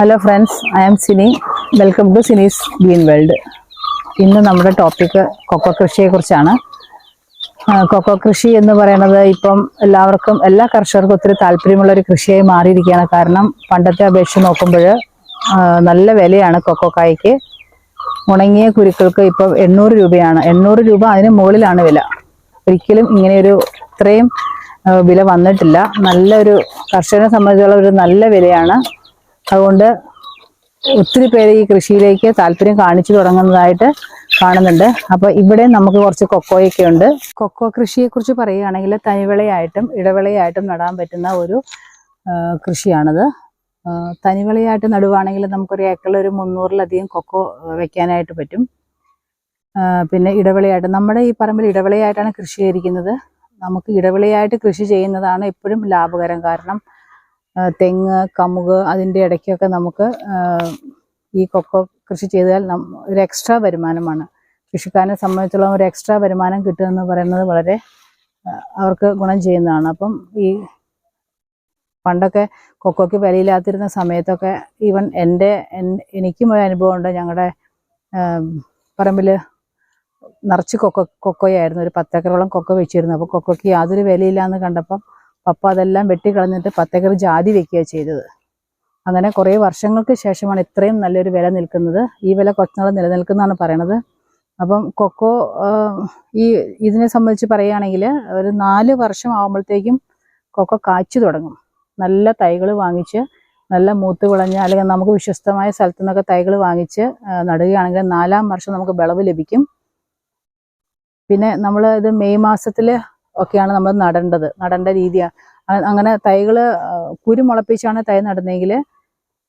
Hello friends I am Cini welcome to Cini's green world ഇന്ന് നമ്മുടെ topic cocoa കൃഷിയെക്കുറിച്ചാണ് cocoa കൃഷി എന്ന് പറയുന്നത് ഇപ്പം എല്ലാവർക്കും എല്ലാ കർഷകർക്കും ഒത്തിരി താല്പര്യമുള്ള ഒരു കൃഷിയായി മാറിയിരിക്കുകയാണ്. കാരണം പണ്ടത്തെ അപേക്ഷിച്ച് നോക്കുമ്പോൾ നല്ല വിലയാണ് കൊക്കോ കായ്ക്ക്. ഉണങ്ങിയ കുരുക്കൾക്ക് ഇപ്പം എണ്ണൂറ് രൂപയാണ്. എണ്ണൂറ് രൂപ അതിന് മുകളിലാണ് വില. ഒരിക്കലും ഇങ്ങനെയൊരു ഇത്രയും വില വന്നിട്ടില്ല. നല്ലൊരു കർഷകനെ സംബന്ധിച്ചുള്ള ഒരു നല്ല വിലയാണ്. അതുകൊണ്ട് ഒത്തിരി പേര് ഈ കൃഷിയിലേക്ക് താല്പര്യം കാണിച്ചു തുടങ്ങുന്നതായിട്ട് കാണുന്നുണ്ട്. അപ്പൊ ഇവിടെ നമുക്ക് കുറച്ച് കൊക്കോയൊക്കെ ഉണ്ട്. കൊക്കോ കൃഷിയെ കുറിച്ച് പറയുകയാണെങ്കിൽ തനിവിളയായിട്ടും ഇടവിളയായിട്ടും നടാൻ പറ്റുന്ന ഒരു കൃഷിയാണത്. തനിവിളയായിട്ട് നടുവാണെങ്കിൽ നമുക്കൊരു ഏക്കറിൽ ഒരു മുന്നൂറിലധികം കൊക്കോ വെക്കാനായിട്ട് പറ്റും. പിന്നെ ഇടവിളയായിട്ട് നമ്മുടെ ഈ പറമ്പിൽ ഇടവിളയായിട്ടാണ് കൃഷി ചെയ്തിരിക്കുന്നത്. നമുക്ക് ഇടവിളയായിട്ട് കൃഷി ചെയ്യുന്നതാണ് എപ്പോഴും ലാഭകരം കാരണം. തെങ്ങ് കമുക് അതിന്റെ ഇടയ്ക്കൊക്കെ നമുക്ക് ഈ കൊക്കോ കൃഷി ചെയ്താൽ നം- ഒരു എക്സ്ട്രാ വരുമാനമാണ്. കൃഷിക്കാരനെ സംബന്ധിച്ചുള്ള ഒരു എക്സ്ട്രാ വരുമാനം കിട്ടുക എന്ന് പറയുന്നത് വളരെ അവർക്ക് ഗുണം ചെയ്യുന്നതാണ്. അപ്പം ഈ പണ്ടൊക്കെ കൊക്കോയ്ക്ക് വിലയില്ലാത്തിരുന്ന സമയത്തൊക്കെ ഈവൻ എന്റെ എൻ- എനിക്കും ഒരു അനുഭവം ഉണ്ട് ഞങ്ങളുടെ പറമ്പിൽ നിറച്ച് കൊക്കോ കൊക്കോയായിരുന്നു. ഒരു പത്തേക്കറോളം കൊക്കോ വെച്ചിരുന്നു. അപ്പോൾ കൊക്കോയ്ക്ക് യാതൊരു വിലയില്ലാന്ന് കണ്ടപ്പം പപ്പ അതെല്ലാം വെട്ടിക്കളഞ്ഞിട്ട് പത്തേക്കർ ജാതി വെക്കുക ചെയ്തത്. അങ്ങനെ കുറേ വർഷങ്ങൾക്ക് ശേഷമാണ് ഇത്രയും നല്ലൊരു വില നിൽക്കുന്നത്. ഈ വില കുറച്ചുനാൾ നിലനിൽക്കുന്നതാണ് പറയണത്. അപ്പം കൊക്കോ ഈ ഇതിനെ സംബന്ധിച്ച് പറയുകയാണെങ്കിൽ ഒരു നാല് വർഷം ആകുമ്പോഴത്തേക്കും കൊക്കോ കാച്ചു തുടങ്ങും. നല്ല തൈകൾ വാങ്ങിച്ച് നല്ല മൂത്ത് വിളഞ്ഞ അല്ലെങ്കിൽ നമുക്ക് വിശ്വസ്തമായ സ്ഥലത്തു നിന്നൊക്കെ തൈകൾ വാങ്ങിച്ച് നടുകയാണെങ്കിൽ നാലാം വർഷം നമുക്ക് വിളവ് ലഭിക്കും. പിന്നെ നമ്മൾ ഇത് മെയ് മാസത്തിൽ ഒക്കെയാണ് നമ്മൾ നടേണ്ടത്. നടേണ്ട രീതിയാണ് അങ്ങനെ തൈകൾ കുരു മുളപ്പിച്ചാണ് തൈ നടുന്നതെങ്കിൽ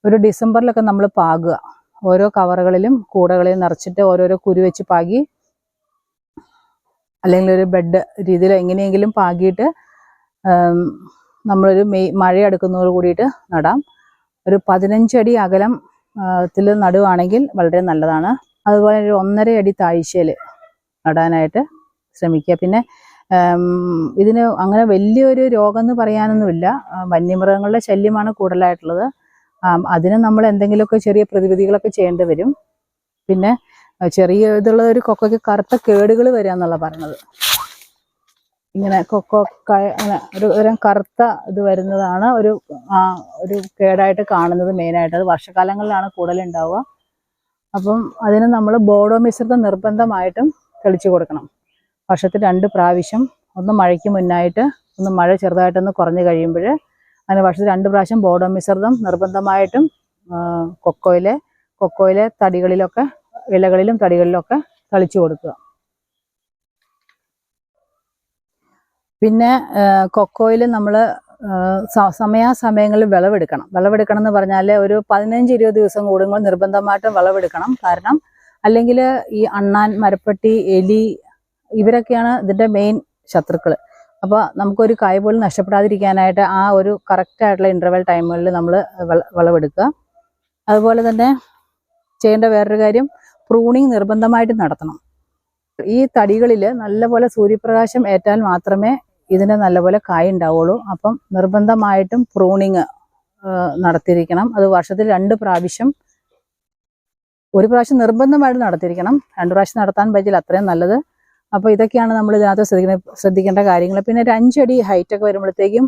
ഒരു ഡിസംബറിലൊക്കെ നമ്മൾ പാകുക. ഓരോ കവറുകളിലും കൂടകളിലും നിറച്ചിട്ട് ഓരോരോ കുരു വെച്ച് പാകി അല്ലെങ്കിൽ ഒരു ബെഡ് രീതിയിൽ എങ്ങനെയെങ്കിലും പാകിയിട്ട് നമ്മളൊരു മെയ് മഴ അടുക്കുന്നതോട് കൂടിയിട്ട് നടാം. ഒരു പതിനഞ്ചടി അകലം ത്തിൽ നടുവാണെങ്കിൽ വളരെ നല്ലതാണ്. അതുപോലെ ഒരു ഒന്നര അടി താഴ്ചയിൽ നടാനായിട്ട് ശ്രമിക്കുക. പിന്നെ ഇതിന് അങ്ങനെ വലിയൊരു രോഗം എന്ന് പറയാനൊന്നുമില്ല വന്യമൃഗങ്ങളുടെ ശല്യമാണ് കൂടുതലായിട്ടുള്ളത്. അതിന് നമ്മൾ എന്തെങ്കിലുമൊക്കെ ചെറിയ പ്രതിവിധികളൊക്കെ ചെയ്യേണ്ടി വരും. പിന്നെ ചെറിയ ഇതുള്ള ഒരു കൊക്കയ്ക്ക് കറുത്ത കേടുകൾ വരിക എന്നുള്ള പറഞ്ഞത് ഇങ്ങനെ കൊക്കോ ഒരു തരം കറുത്ത ഇത് വരുന്നതാണ് ഒരു ഒരു കേടായിട്ട് കാണുന്നത് മെയിനായിട്ട് അത് വർഷകാലങ്ങളിലാണ് കൂടുതലുണ്ടാവുക. അപ്പം അതിന് നമ്മൾ ബോഡോ മിശ്രിതം നിർബന്ധമായിട്ടും തെളിച്ചു കൊടുക്കണം. വർഷത്തിൽ രണ്ട് പ്രാവശ്യം ഒന്ന് മഴയ്ക്ക് മുന്നായിട്ട് ഒന്ന് മഴ ചെറുതായിട്ടൊന്ന് കുറഞ്ഞു കഴിയുമ്പോൾ അങ്ങനെ വർഷത്തിൽ രണ്ട് പ്രാവശ്യം ബോഡോ മിശ്രിതം നിർബന്ധമായിട്ടും കൊക്കോയിലെ കൊക്കോയിലെ തടികളിലൊക്കെ ഇലകളിലും തടികളിലൊക്കെ തളിച്ചു കൊടുക്കുക. പിന്നെ കൊക്കോയിൽ നമ്മൾ സമയാസമയങ്ങളിൽ വിളവെടുക്കണം. വിളവെടുക്കണം എന്ന് പറഞ്ഞാൽ ഒരു പതിനഞ്ച് ഇരുപത് ദിവസം കൂടുമ്പോൾ നിർബന്ധമായിട്ടും വിളവെടുക്കണം. കാരണം അല്ലെങ്കിൽ ഈ അണ്ണാൻ മരപ്പട്ടി എലി ഇവരൊക്കെയാണ് ഇതിന്റെ മെയിൻ ശത്രുക്കൾ അപ്പോൾ നമുക്കൊരു കായ പോലും നഷ്ടപ്പെടാതിരിക്കാനായിട്ട് ആ ഒരു കറക്റ്റായിട്ടുള്ള ഇന്റർവെൽ ടൈമുകളിൽ നമ്മൾ വിളവെടുക്കുക. അതുപോലെ തന്നെ ചെയ്യേണ്ട വേറൊരു കാര്യം പ്രൂണിങ് നിർബന്ധമായിട്ട് നടത്തണം. ഈ തടികളിൽ നല്ലപോലെ സൂര്യപ്രകാശം ഏറ്റാൽ മാത്രമേ ഇതിന് നല്ലപോലെ കായ് ഉണ്ടാവുള്ളൂ. അപ്പം നിർബന്ധമായിട്ടും പ്രൂണിങ് നടത്തിയിരിക്കണം. അത് വർഷത്തിൽ രണ്ട് പ്രാവശ്യം. ഒരു പ്രാവശ്യം നിർബന്ധമായിട്ട് നടത്തിയിരിക്കണം. രണ്ട് പ്രാവശ്യം നടത്താൻ പറ്റില്ല അത്രയും നല്ലത്. അപ്പോൾ ഇതൊക്കെയാണ് നമ്മൾ ഇതിനകത്ത് ശ്രദ്ധിക്കുന്ന ശ്രദ്ധിക്കേണ്ട കാര്യങ്ങൾ. പിന്നെ ഒരു അഞ്ചടി ഹൈറ്റ് ഒക്കെ വരുമ്പോഴത്തേക്കും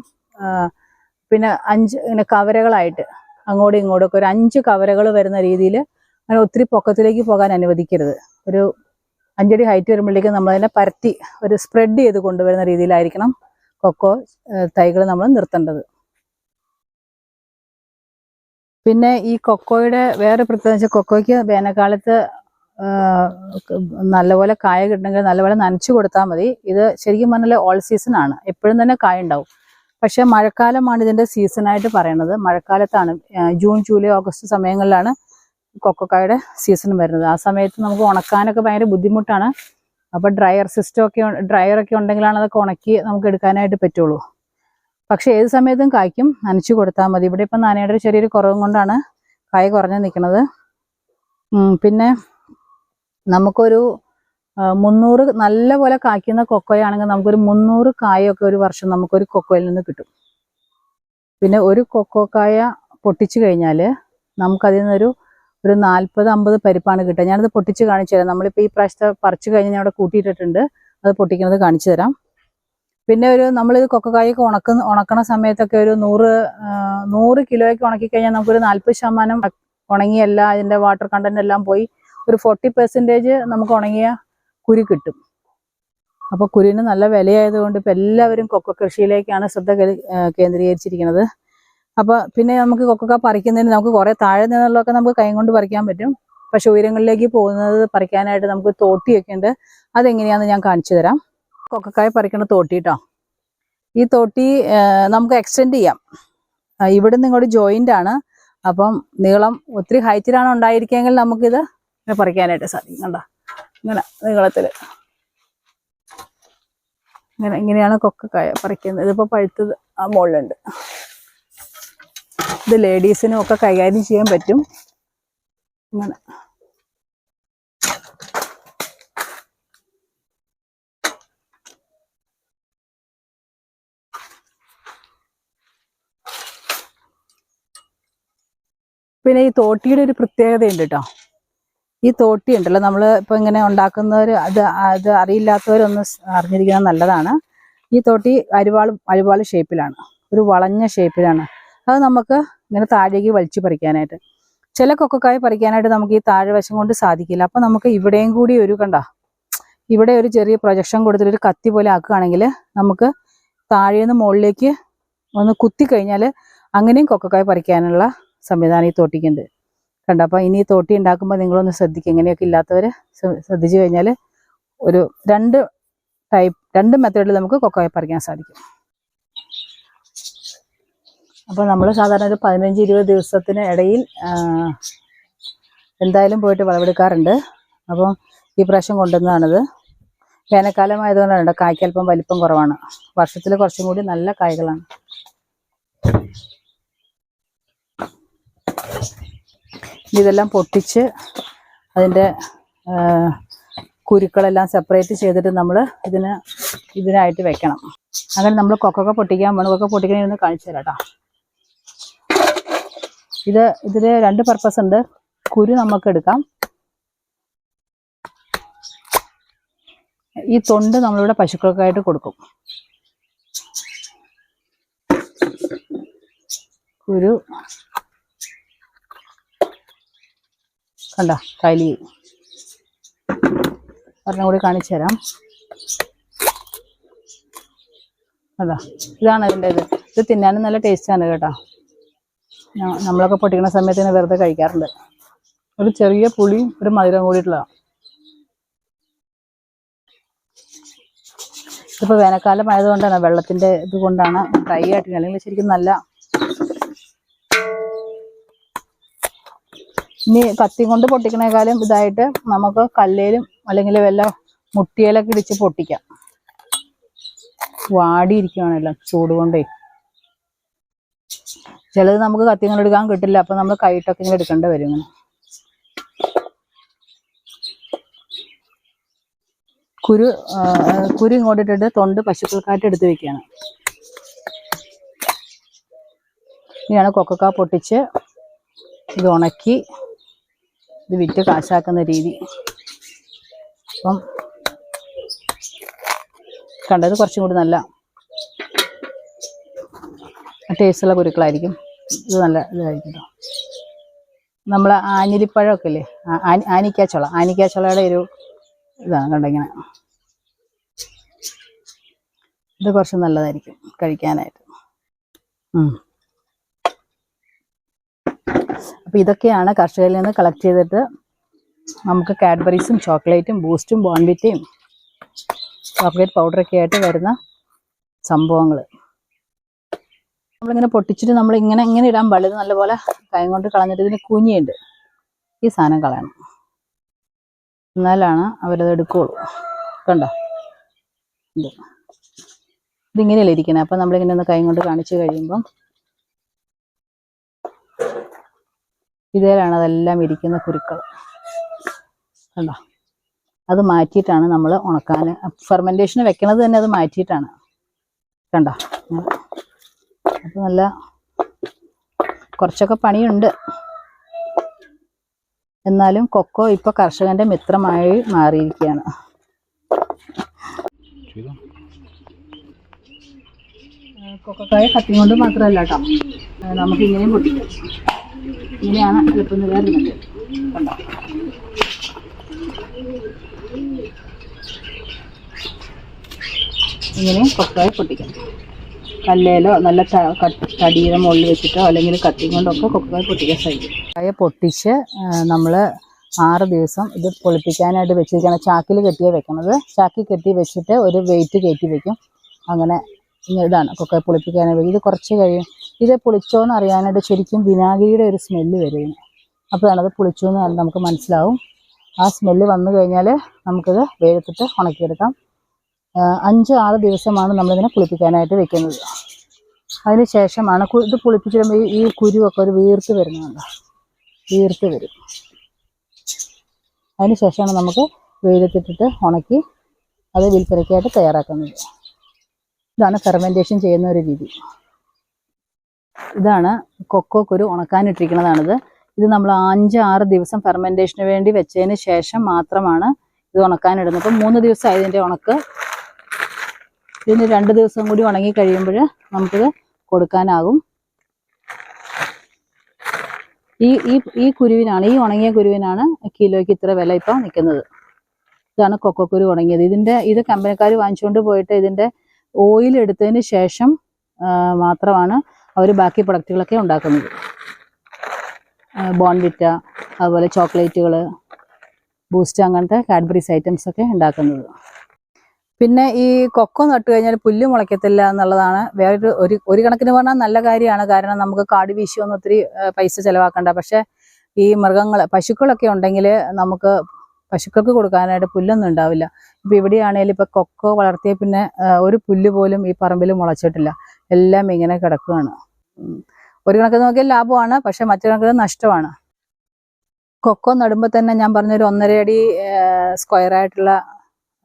പിന്നെ അഞ്ച് ഇങ്ങനെ കവരകളായിട്ട് അങ്ങോട്ടും ഇങ്ങോട്ടും ഒക്കെ ഒരു അഞ്ച് കവരകൾ വരുന്ന രീതിയിൽ അങ്ങനെ ഒത്തിരി പൊക്കത്തിലേക്ക് പോകാൻ അനുവദിക്കരുത്. ഒരു അഞ്ചടി ഹൈറ്റ് വരുമ്പോഴേക്കും നമ്മൾ അതിനെ പരത്തി ഒരു സ്പ്രെഡ് ചെയ്ത് കൊണ്ടുവരുന്ന രീതിയിലായിരിക്കണം കൊക്കോ തൈകൾ നമ്മൾ നിർത്തേണ്ടത്. പിന്നെ ഈ കൊക്കോയുടെ വേറെ പ്രത്യേകത വെച്ചാൽ കൊക്കോയ്ക്ക് വേനൽക്കാലത്ത് നല്ലപോലെ കായ കിട്ടണമെങ്കിൽ നല്ലപോലെ നനച്ചു കൊടുത്താൽ മതി. ഇത് ശരിക്കും പറഞ്ഞാൽ ഓൾ സീസൺ ആണ്. എപ്പോഴും തന്നെ കായ ഉണ്ടാവും. പക്ഷേ മഴക്കാലമാണ് ഇതിന്റെ സീസണായിട്ട് പറയണത്. മഴക്കാലത്താണ് ജൂൺ ജൂലൈ ഓഗസ്റ്റ് സമയങ്ങളിലാണ് കൊക്കക്കായുടെ സീസൺ വരുന്നത്. ആ സമയത്ത് നമുക്ക് ഉണക്കാനൊക്കെ ഭയങ്കര ബുദ്ധിമുട്ടാണ്. അപ്പോൾ ഡ്രയർ സിസ്റ്റം ഒക്കെ ഡ്രയർ ഒക്കെ ഉണ്ടെങ്കിലാണ് അതൊക്കെ ഉണക്കി നമുക്ക് എടുക്കാനായിട്ട് പറ്റുള്ളൂ. പക്ഷേ ഏത് സമയത്തും കായ്ക്കും. നനച്ചു കൊടുത്താൽ മതി. ഇവിടെ ഇപ്പം നനയുടെ ചെറിയൊരു കുറവും കൊണ്ടാണ് കായ കുറഞ്ഞ് നിൽക്കുന്നത്. പിന്നെ നമുക്കൊരു മുന്നൂറ് നല്ല പോലെ കായ്ക്കുന്ന കൊക്കോയാണെങ്കിൽ നമുക്കൊരു മുന്നൂറ് കായൊക്കെ ഒരു വർഷം നമുക്കൊരു കൊക്കോയിൽ നിന്ന് കിട്ടും. പിന്നെ ഒരു കൊക്കോ കായ പൊട്ടിച്ചു കഴിഞ്ഞാൽ നമുക്കതിൽ നിന്നൊരു ഒരു നാൽപ്പത് അമ്പത് പരിപ്പാണ് കിട്ടുക. ഞാനത് പൊട്ടിച്ച് കാണിച്ചു തരാം. നമ്മളിപ്പോൾ ഈ പ്രാവശ്യത്തെ പറിച്ചു കഴിഞ്ഞ് ഞാൻ അവിടെ കൂട്ടിയിട്ടിട്ടുണ്ട്. അത് പൊട്ടിക്കുന്നത് കാണിച്ചു തരാം. പിന്നെ ഒരു നമ്മൾ കൊക്കക്കായൊക്കെ ഉണക്കുന്ന ഉണക്കണ സമയത്തൊക്കെ ഒരു നൂറ് നൂറ് കിലോയൊക്കെ ഉണക്കി കഴിഞ്ഞാൽ നമുക്കൊരു നാൽപ്പത് ശതമാനം ഉണങ്ങിയല്ല അതിന്റെ വാട്ടർ കണ്ടന്റ് എല്ലാം പോയി ഒരു ഫോർട്ടി പെർസെന്റേജ് നമുക്ക് ഉണങ്ങിയ കുരു കിട്ടും. അപ്പോൾ കുരുവിന് നല്ല വിലയായതുകൊണ്ട് ഇപ്പം എല്ലാവരും കൊക്ക കൃഷിയിലേക്കാണ് ശ്രദ്ധ കേന്ദ്രീകരിച്ചിരിക്കുന്നത്. അപ്പോൾ പിന്നെ നമുക്ക് കൊക്കൊക്കെ പറിക്കുന്നതിന് നമുക്ക് കുറേ താഴെ നിന്നുള്ളതൊക്കെ നമുക്ക് കൈ കൊണ്ട് പറിക്കാൻ പറ്റും. പക്ഷെ ഉയരങ്ങളിലേക്ക് പോകുന്നത് പറിക്കാനായിട്ട് നമുക്ക് തോട്ടിയൊക്കെ ഉണ്ട്. അതെങ്ങനെയാണെന്ന് ഞാൻ കാണിച്ചു തരാം. കൊക്കക്കായ പറിക്കുന്ന തോട്ടി കേട്ടോ ഈ തോട്ടി നമുക്ക് എക്സ്റ്റെൻഡ് ചെയ്യാം. ഇവിടെ നിന്ന് ഇങ്ങോട്ട് ജോയിന്റ് ആണ്. അപ്പം നീളം ഒത്തിരി ഹൈറ്റിലാണ് ഉണ്ടായിരിക്കുമെങ്കിൽ നമുക്കിത് ഇങ്ങനെ പറിക്കാനായിട്ട് സാധിക്കും. കണ്ടോ? ഇങ്ങനെ നീളത്തിൽ ഇങ്ങനെ ഇങ്ങനെയാണ് കൊക്കക്കായ പറിക്കുന്നത്. ഇതിപ്പോൾ പഴുത്തത് ആ മുകളിലുണ്ട്. ഇത് ലേഡീസിനും ഒക്കെ കൈകാര്യം ചെയ്യാൻ പറ്റും. ഇങ്ങനെ. പിന്നെ ഈ തോട്ടിയുടെ ഒരു പ്രത്യേകതയുണ്ട് കേട്ടോ. ഈ തോട്ടി ഉണ്ടല്ലോ നമ്മൾ ഇപ്പോൾ ഇങ്ങനെ ഉണ്ടാക്കുന്നവർ അത് അത് അറിയില്ലാത്തവരൊന്ന് അറിഞ്ഞിരിക്കുന്നത് നല്ലതാണ്. ഈ തോട്ടി അരിവാൾ അരിവാൾ ഷേപ്പിലാണ് ഒരു വളഞ്ഞ ഷേപ്പിലാണ്. അത് നമുക്ക് ഇങ്ങനെ താഴേക്ക് വലിച്ചു പറിക്കാനായിട്ട്. ചില കൊക്കക്കായ പറിക്കാനായിട്ട് നമുക്ക് ഈ താഴെ വശം കൊണ്ട് സാധിക്കില്ല. അപ്പം നമുക്ക് ഇവിടെയും കൂടി ഒരു കണ്ട ഇവിടെ ഒരു ചെറിയ പ്രൊജക്ഷൻ കൊടുത്തിട്ട് ഒരു കത്തി പോലെ ആക്കുകയാണെങ്കിൽ നമുക്ക് താഴേന്ന് മുകളിലേക്ക് ഒന്ന് കുത്തി കഴിഞ്ഞാൽ അങ്ങനെയും കൊക്കക്കായ പറിക്കാനുള്ള സംവിധാനം ഈ തോട്ടിക്കുണ്ട്. കണ്ട? അപ്പോൾ ഇനി തോട്ടി ഉണ്ടാക്കുമ്പോൾ നിങ്ങളൊന്ന് ശ്രദ്ധിക്കുക ഇങ്ങനെയൊക്കെ ഇല്ലാത്തവർ ശ്ര- ശ്രദ്ധിച്ചു കഴിഞ്ഞാൽ ഒരു രണ്ട് ടൈപ്പ് രണ്ട് മെത്തേഡിൽ നമുക്ക് കൊക്കോയ പറിക്കാൻ സാധിക്കും. അപ്പോൾ നമ്മൾ സാധാരണ ഒരു പതിനഞ്ച് ഇരുപത് ദിവസത്തിന് ഇടയിൽ എന്തായാലും പോയിട്ട് വിളവെടുക്കാറുണ്ട്. അപ്പം ഈ പ്രാവശ്യം കൊണ്ടുവന്നതാണിത്. വേനൽക്കാലം ആയതുകൊണ്ടാണ് കായ്ക്ക് അല്പം വലിപ്പം കുറവാണ്. വർഷത്തിൽ കുറച്ചും കൂടി നല്ല കായ്കളാണ്. ഇതെല്ലാം പൊട്ടിച്ച് അതിന്റെ കുരുക്കളെല്ലാം സെപ്പറേറ്റ് ചെയ്തിട്ട് നമ്മൾ ഇതിന് ഇതിനായിട്ട് വെക്കണം. അങ്ങനെ നമ്മൾ കൊക്കൊക്കെ പൊട്ടിക്കാൻ വേണം കൊക്ക പൊട്ടിക്കണമെന്ന് കാണിച്ചു തരാം കേട്ടോ ഇത് ഇതിൽ രണ്ട് പർപ്പസ് ഉണ്ട്. കുരു നമുക്ക് എടുക്കാം. ഈ തൊണ്ട് നമ്മളിവിടെ പശുക്കൾക്കായിട്ട് കൊടുക്കും. കുരു കണ്ട കൈലി. ഒരെണ്ണം കൂടി കാണിച്ചു തരാം. ഇതാണ് അതിന്റെ ഇത് ഇത് തിന്നാനും നല്ല ടേസ്റ്റാണ് കേട്ടോ. നമ്മളൊക്കെ പൊട്ടിക്കുന്ന സമയത്ത് ഇങ്ങനെ വെറുതെ കഴിക്കാറുണ്ട്. ഒരു ചെറിയ പുളി ഒരു മധുരം കൂടിയിട്ടുള്ളതാണ് ഇതിപ്പോൾ വേനൽക്കാലം ആയതുകൊണ്ടാണ് വെള്ളത്തിന്റെ ഇത് കൊണ്ടാണ് ഡ്രൈ ആയിട്ട് അല്ലെങ്കിൽ ശരിക്കും നല്ല ഇനി കത്തി കൊണ്ട് പൊട്ടിക്കണേക്കാളും ഇതായിട്ട് നമുക്ക് കല്ലേലും അല്ലെങ്കിൽ വല്ല മുട്ടിയിലൊക്കെ ഇടിച്ച് പൊട്ടിക്കാം. വാടിയിരിക്കുകയാണല്ലോ ചൂട് കൊണ്ടേ ചിലത് നമുക്ക് കത്തി കൊണ്ട് എടുക്കാൻ കിട്ടില്ല അപ്പൊ നമ്മൾ കൈയിട്ടൊക്കെ ഇങ്ങനെ എടുക്കേണ്ടി വരും ഇങ്ങനെ. കുരു കുരു ഇങ്ങോട്ട് ഇട്ടിട്ട് തൊണ്ട് പശുക്കൾക്കായിട്ട് എടുത്ത് വെക്കുകയാണ്. ഇനിയാണ് കൊക്കക്ക പൊട്ടിച്ച് ഇത് ഉണക്കി ഇത് വിറ്റ് കാശാക്കുന്ന രീതി. അപ്പം കണ്ടത് കുറച്ചും കൂടി നല്ല ടേസ്റ്റുള്ള കുരുക്കളായിരിക്കും. ഇത് നല്ല ഇതായിരിക്കും നമ്മൾ ആഞ്ഞിലിപ്പഴമൊക്കെ ഇല്ലേ ആനി- ആനിക്കാച്ചോള. ആനിക്കാച്ചോളയുടെ ഒരു ഇതാണ് കണ്ടിങ്ങനെ. ഇത് കുറച്ച് നല്ലതായിരിക്കും കഴിക്കാനായിട്ട്. ഉം. അപ്പൊ ഇതൊക്കെയാണ് കർഷകരിൽ നിന്ന് കളക്ട് ചെയ്തിട്ട് നമുക്ക് കാഡ്ബറീസും ചോക്ലേറ്റും ബൂസ്റ്റും ബോൺവിറ്റയും ചോക്ലേറ്റ് പൗഡറൊക്കെ ആയിട്ട് വരുന്ന സംഭവങ്ങൾ നമ്മളിങ്ങനെ പൊട്ടിച്ചിട്ട് നമ്മൾ ഇങ്ങനെ ഇങ്ങനെ ഇടാൻ പാടില്ല. നല്ലപോലെ കൈ കൊണ്ട് കളഞ്ഞിട്ട് ഇതിന് കുഞ്ഞിയുണ്ട്. ഈ സാധനം കളയണം. എന്നാലാണ് അവരത് എടുക്കുകയുള്ളൂ കണ്ടോ? ഇത്. ഇതിങ്ങനെയല്ല ഇരിക്കുന്നത് അപ്പം നമ്മളിങ്ങനെ ഒന്ന് കൈ കൊണ്ട് കാണിച്ചു കഴിയുമ്പം ഇതിലാണ് അതെല്ലാം ഇരിക്കുന്ന കുരുക്കൾ. കണ്ടോ? അത് മാറ്റിയിട്ടാണ് നമ്മൾ ഉണക്കാൻ ഫെർമെന്റേഷന് വെക്കണത് തന്നെ അത് മാറ്റിയിട്ടാണ്. കണ്ടോ? അപ്പം നല്ല കുറച്ചൊക്കെ പണിയുണ്ട്. എന്നാലും കൊക്കോ ഇപ്പൊ കർഷകന്റെ മിത്രമായി മാറിയിരിക്കുകയാണ്. കൊക്കോക്കായ കത്തി കൊണ്ട് മാത്രമല്ല കേട്ടോ. നമുക്ക് ഇങ്ങനെയും പൊട്ടിക്കാം. ഇങ്ങനെയാണ് എളുപ്പം വരുന്നത് കണ്ടോ ഇങ്ങനെ കൊക്കായി പൊട്ടിക്കണം കല്ലേലോ നല്ല തടിയുടെ മുകളിൽ വെച്ചിട്ടോ അല്ലെങ്കിൽ കത്തി കൊണ്ടൊക്കെ കൊക്കായി പൊട്ടിക്കാൻ സാധിക്കും കായ പൊട്ടിച്ച് നമ്മൾ ആറ് ദിവസം ഇത് പൊളിപ്പിക്കാനായിട്ട് വെച്ചിരിക്കണം ചാക്കിൽ കെട്ടിയ വെക്കണത്. ചാക്കിൽ കെട്ടി വെച്ചിട്ട് ഒരു വെയിറ്റ് കയറ്റി വെക്കും. അങ്ങനെ ഇതാണ്. കൊക്കായി പൊളിപ്പിക്കാനായി ഇത് കുറച്ച് കഴിയും. ഇത് പുളിച്ചോന്ന് അറിയാനായിട്ട് ശരിക്കും വിനാഗിരിയുടെ ഒരു സ്മെല്ല് വരും. അപ്പോഴാണ് അത് പുളിച്ചു എന്ന് നമുക്ക് മനസ്സിലാവും. ആ സ്മെല്ല് വന്നു കഴിഞ്ഞാൽ നമുക്കിത് വെയിലത്തിട്ട് ഉണക്കിയെടുക്കാം. അഞ്ച് ആറ് ദിവസമാണ് നമ്മളിതിനെ പുളിപ്പിക്കാനായിട്ട് വെക്കുന്നത്. അതിന് ശേഷമാണ് ഇത് പുളിപ്പിച്ചിടുമ്പോൾ ഈ- ഈ കുരുവൊക്കെ ഒരു വീർത്ത് വരുന്നുണ്ട് വീർത്ത് വരും. അതിന് ശേഷമാണ് നമുക്ക് വെയിലത്തിട്ടിട്ട് ഉണക്കി അത് വിൽപ്പനയ്ക്കായിട്ട് തയ്യാറാക്കുന്നത്. ഇതാണ് ഫെർമെന്റേഷൻ ചെയ്യുന്ന ഒരു രീതി. ഇതാണ് കൊക്കോ കുരു ഉണക്കാനിട്ടിരിക്കുന്നതാണിത്. ഇത് നമ്മൾ അഞ്ച് ആറ് ദിവസം ഫെർമെന്റേഷന് വേണ്ടി വെച്ചതിന് ശേഷം മാത്രമാണ് ഇത് ഉണക്കാനിടുന്നത്. അപ്പം മൂന്ന് ദിവസം ഇതിന്റെ ഉണക്ക്. ഇതിന് രണ്ട് ദിവസം കൂടി ഉണങ്ങി കഴിയുമ്പോൾ നമുക്കിത് കൊടുക്കാനാകും. ഈ ഈ ഈ കുരുവിനാണ് ഈ ഉണങ്ങിയ കുരുവിനാണ് കിലോയ്ക്ക് ഇത്ര വില ഇപ്പം നിൽക്കുന്നത്. ഇതാണ് കൊക്കക്കുരു ഉണങ്ങിയത്. ഇതിന്റെ ഇത് കമ്പനിക്കാർ വാങ്ങിച്ചുകൊണ്ട് പോയിട്ട് ഇതിന്റെ ഓയിൽ എടുത്തതിന് ശേഷം മാത്രമാണ് അവർ ബാക്കി പ്രൊഡക്റ്റുകളൊക്കെ ഉണ്ടാക്കുന്നത്. ബോൺവിറ്റ അതുപോലെ ചോക്ലേറ്റുകൾ ബൂസ്റ്റ് അങ്ങനത്തെ കാഡ്ബറീസ് ഐറ്റംസ് ഒക്കെ ഉണ്ടാക്കുന്നത്. പിന്നെ ഈ കൊക്കോ നട്ട് കഴിഞ്ഞാൽ പുല്ല് മുളയ്ക്കത്തില്ല എന്നുള്ളതാണ് വേറൊരു ഒരു ഒരു കണക്കിന് പറഞ്ഞാൽ നല്ല കാര്യമാണ്. കാരണം നമുക്ക് കാട് വീശിയൊന്നും ഒത്തിരി പൈസ ചിലവാക്കണ്ട. പക്ഷേ ഈ മൃഗങ്ങൾ പശുക്കളൊക്കെ ഉണ്ടെങ്കിൽ നമുക്ക് പശുക്കൾക്ക് കൊടുക്കാനായിട്ട് പുല്ലൊന്നും ഉണ്ടാവില്ല. ഇപ്പം ഇവിടെയാണെങ്കിലും ഇപ്പം കൊക്കോ വളർത്തിയ പിന്നെ ഒരു പുല്ല് പോലും ഈ പറമ്പിൽ മുളച്ചിട്ടില്ല. എല്ലാം ഇങ്ങനെ കിടക്കുകയാണ്. ഒരു കണക്കിന് നോക്കിയാൽ ലാഭമാണ് പക്ഷെ മറ്റു കണക്കിന് നഷ്ടമാണ്. കൊക്കോ നടുമ്പോൾ തന്നെ ഞാൻ പറഞ്ഞൊരു ഒന്നര അടി സ്ക്വയർ ആയിട്ടുള്ള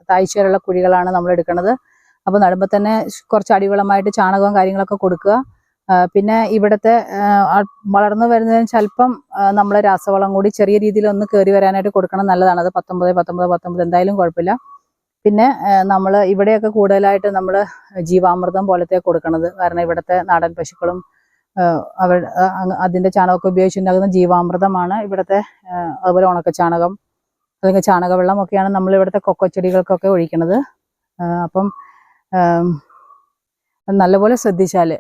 താഴ്ചയിലുള്ള കുഴികളാണ് നമ്മൾ എടുക്കുന്നത് അപ്പോൾ നടുമ്പോൾ തന്നെ കുറച്ച് അടിവളമായിട്ട് ചാണകവും കാര്യങ്ങളൊക്കെ കൊടുക്കുക. പിന്നെ ഇവിടുത്തെ വളർന്നു വരുന്നതിന് ചിലപ്പം നമ്മൾ രാസവളം കൂടി ചെറിയ രീതിയിൽ ഒന്ന് കയറി വരാനായിട്ട് കൊടുക്കണം നല്ലതാണ്. അത് പത്തൊമ്പത് പത്തൊമ്പത് പത്തൊമ്പത് എന്തായാലും കുഴപ്പമില്ല. പിന്നെ നമ്മൾ ഇവിടെയൊക്കെ കൂടുതലായിട്ട് നമ്മൾ ജീവാമൃതം പോലത്തെ കൊടുക്കണത്. കാരണം ഇവിടുത്തെ നാടൻ പശുക്കളും അവ അതിന്റെ ചാണകമൊക്കെ ഉപയോഗിച്ചുണ്ടാകുന്ന ജീവാമൃതമാണ് ഇവിടുത്തെ അതുപോലെ ഉണക്ക ചാണകം അല്ലെങ്കിൽ ചാണകവെള്ളം ഒക്കെയാണ് നമ്മൾ ഇവിടുത്തെ കൊക്കോ ചെടികൾക്കൊക്കെ ഒഴിക്കുന്നത് അപ്പം നല്ലപോലെ ശ്രദ്ധിച്ചാൽ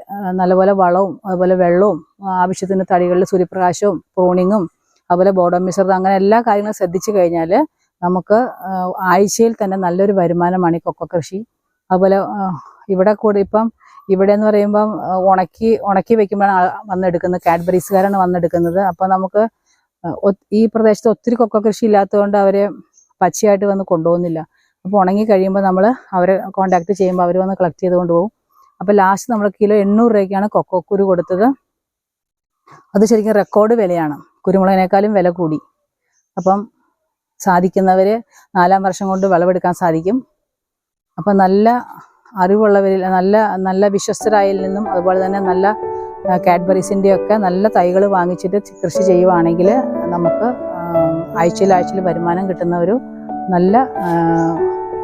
നല്ലപോലെ വളവും അതുപോലെ വെള്ളവും ആവശ്യത്തിന് തടികളിൽ സൂര്യപ്രകാശവും പ്രൂണിങ്ങും അതുപോലെ ബോഡോ മിശ്രിതം അങ്ങനെ എല്ലാ കാര്യങ്ങളും ശ്രദ്ധിച്ചു കഴിഞ്ഞാൽ നമുക്ക് ആഴ്ചയിൽ തന്നെ നല്ലൊരു വരുമാനമാണ് ഈ കൊക്കോ കൃഷി. അതുപോലെ ഇവിടെ കൂടി ഇപ്പം ഇവിടെ എന്ന് പറയുമ്പം ഉണക്കി ഉണക്കി വെക്കുമ്പോഴാണ് വന്നെടുക്കുന്നത്. കാഡ്ബറീസുകാരാണ് വന്നെടുക്കുന്നത്. അപ്പം നമുക്ക് ഈ പ്രദേശത്ത് ഒത്തിരി കൊക്കോ കൃഷി ഇല്ലാത്തതുകൊണ്ട് അവരെ പച്ചയായിട്ട് വന്ന് കൊണ്ടുപോകുന്നില്ല. അപ്പോൾ ഉണങ്ങി കഴിയുമ്പോൾ നമ്മൾ അവരെ കോണ്ടാക്ട് ചെയ്യുമ്പോൾ അവർ വന്ന് കളക്ട് ചെയ്ത് കൊണ്ടുപോകും അപ്പോൾ ലാസ്റ്റ് നമ്മൾ കിലോ എണ്ണൂറ് രൂപയ്ക്കാണ് കൊക്കോക്കുരു കൊടുത്തത്. അത് ശരിക്കും റെക്കോർഡ് വിലയാണ്. കുരുമുളകിനേക്കാളും വില കൂടി. അപ്പം സാധിക്കുന്നവർ നാലാം വർഷം കൊണ്ട് വിളവെടുക്കാൻ സാധിക്കും. അപ്പം നല്ല അറിവുള്ളവരിൽ നല്ല നല്ല വിശ്വസ്തരായിൽ നിന്നും അതുപോലെ തന്നെ നല്ല കാഡ്ബറീസിന്റെ ഒക്കെ നല്ല തൈകൾ വാങ്ങിച്ചിട്ട് കൃഷി ചെയ്യുവാണെങ്കിൽ നമുക്ക് ആഴ്ചയിൽ വരുമാനം കിട്ടുന്ന ഒരു നല്ല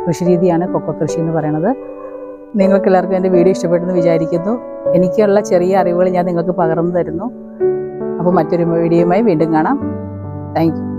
കൃഷി രീതിയാണ് കൊക്കോ കൃഷി എന്ന് പറയുന്നത്. നിങ്ങൾക്ക് എല്ലാവർക്കും എന്റെ വീഡിയോ ഇഷ്ടപ്പെട്ടെന്ന് വിചാരിക്കുന്നു. എനിക്കുള്ള ചെറിയ അറിവുകൾ ഞാൻ നിങ്ങൾക്ക് പകർന്നു തരുന്നു. അപ്പോൾ മറ്റൊരു വീഡിയോയുമായി വീണ്ടും കാണാം. താങ്ക്